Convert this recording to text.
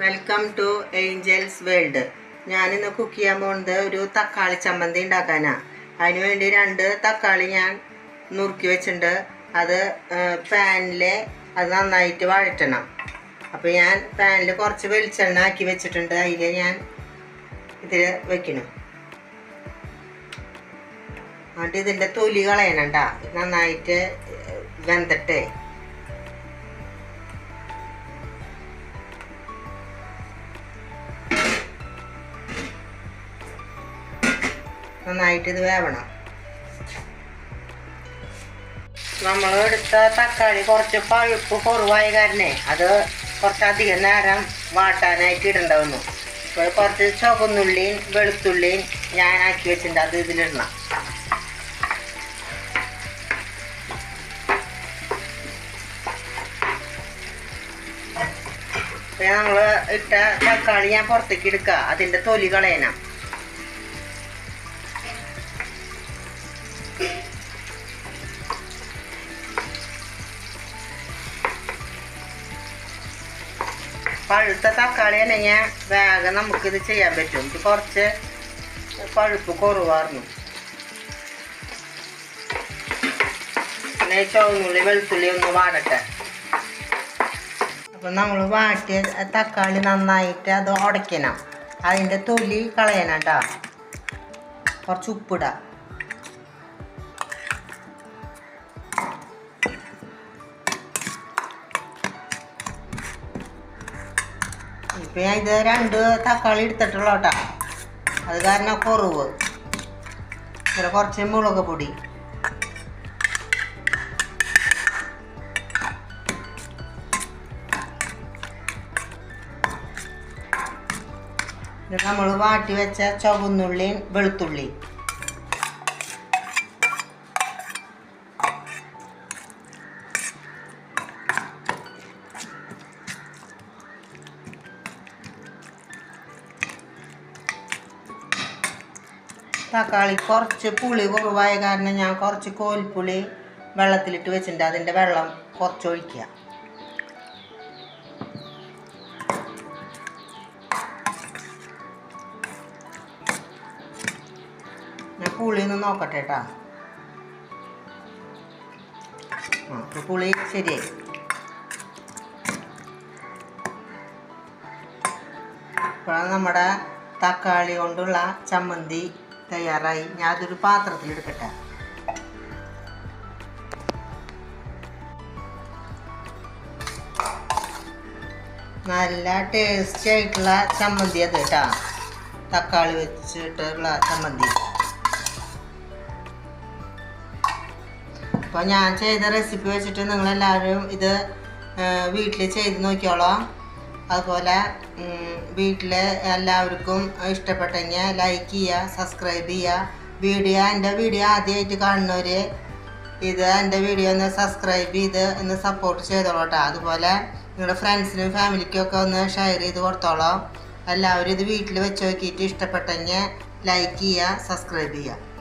Welcome to Angeles world ഞാനിന്ന് cook ചെയ്യാൻ പോകുന്നത് ഒരു തക്കാളി ചമ്മന്തി ഉണ്ടാക്കാനാണ് അതിന് വേണ്ടി രണ്ട് തക്കാളി ഞാൻ നുറുക്കി വെച്ചിട്ടുണ്ട്. അത് പാനിൽ അത് നന്നായിട്ട് വഴറ്റണം. അപ്പോൾ ഞാൻ പാനിൽ കുറച്ച് വെളിച്ചെണ്ണ ആക്കി വെച്ചിട്ടുണ്ട്. അതിൽ ഞാൻ ഇതിൽ വെക്കണം എന്നിട്ട് ഇതിന്റെ തൊലി കളയണണ്ട. നന്നായിട്ട് വെന്തട്ടെ. നന്നായിട്ട് ഇത് വേവണം. നമ്മൾ എടുത്ത തക്കാളി കുറച്ച് പഴുപ്പ് കുറവായ കാരണം അത് കുറച്ചധികം നേരം വാട്ടാനായിട്ട് ഇടണ്ടാവുന്നു. ഇപ്പോൾ കുറച്ച് ചുവന്നുള്ളിയും വെളുത്തുള്ളിയും ആക്കി വെച്ചിട്ടുണ്ട് അത് ഇതിലിടണം. നമ്മൾ ഇട്ട തക്കാളി ഞാൻ പുറത്തേക്ക് എടുക്കുക അതിന്റെ തൊലി കളയണം. പഴുത്ത തക്കാളി അല്ലെങ്കിൽ വേഗം നമുക്കിത് ചെയ്യാൻ പറ്റും. ഇത് കുറച്ച് പഴുപ്പ് കുറവായിരുന്നു പിന്നെ ചുവന്നുള്ളി വെളുത്തുള്ളി ഒന്ന് വാടട്ടെ. അപ്പം നമ്മൾ വാട്ടിയ തക്കാളി നന്നായിട്ട് അത് ഉടയ്ക്കണം. അതിന്റെ തൊലി കളയണം കേട്ടോ കുറച്ച് ഉപ്പിടാം. ഇപ്പം ഞാൻ ഇത് രണ്ട് തക്കാളി എടുത്തിട്ടുള്ള കേട്ടോ. അത് കാരണം കുറവ്. പിന്നെ കുറച്ച് മുളക് പൊടി. നമ്മൾ വാട്ടി വെച്ച ചുവന്നുള്ളിയും വെളുത്തുള്ളിയും തക്കാളി കുറച്ച് പുളി കുറവായ കാരണം ഞാൻ കുറച്ച് കോൽപ്പുളി വെള്ളത്തിലിട്ട് വെച്ചിട്ടുണ്ട്. അതിന്റെ വെള്ളം കുറച്ച് ഒഴിക്കുക. ഞാൻ പുളി ഒന്ന് നോക്കട്ടെ കേട്ടാ. പുളി ശരിയായി. ഇപ്പോൾ നമ്മുടെ തക്കാളി കൊണ്ടുള്ള ചമ്മന്തി തയ്യാറായി. ഞാൻ അതൊരു പാത്രത്തിൽ എടുക്കട്ടെ. നല്ല ടേസ്റ്റി ആയിട്ടുള്ള ചമ്മന്തി അത് കേട്ടാ. തക്കാളി വെച്ചിട്ടുള്ള ചമ്മന്തി. അപ്പോൾ ഞാൻ ചെയ്ത റെസിപ്പി വെച്ചിട്ട് നിങ്ങളെല്ലാവരും ഇത് വീട്ടിൽ ചെയ്ത് നോക്കിയോളാം അതുപോലെ വീട്ടിലെ എല്ലാവർക്കും ഇഷ്ടപ്പെട്ടെങ്കിൽ ലൈക്ക് ചെയ്യുക സബ്സ്ക്രൈബ് ചെയ്യുക. വീഡിയോ എന്റെ വീഡിയോ ആദ്യമായിട്ട് കാണുന്നവർ ഇത് എന്റെ വീഡിയോ ഒന്ന് സബ്സ്ക്രൈബ് ചെയ്ത് ഒന്ന് സപ്പോർട്ട് ചെയ്തോളൂ കേട്ടോ അതുപോലെ നിങ്ങളുടെ ഫ്രണ്ട്സിനും ഫാമിലിക്കും ഒക്കെ ഒന്ന് ഷെയർ ചെയ്ത് കൊടുത്തോളാം. എല്ലാവരും ഇത് വീട്ടിൽ വെച്ച് നോക്കിയിട്ട് ഇഷ്ടപ്പെട്ടെങ്കിൽ ലൈക്ക് ചെയ്യുക സബ്സ്ക്രൈബ് ചെയ്യുക.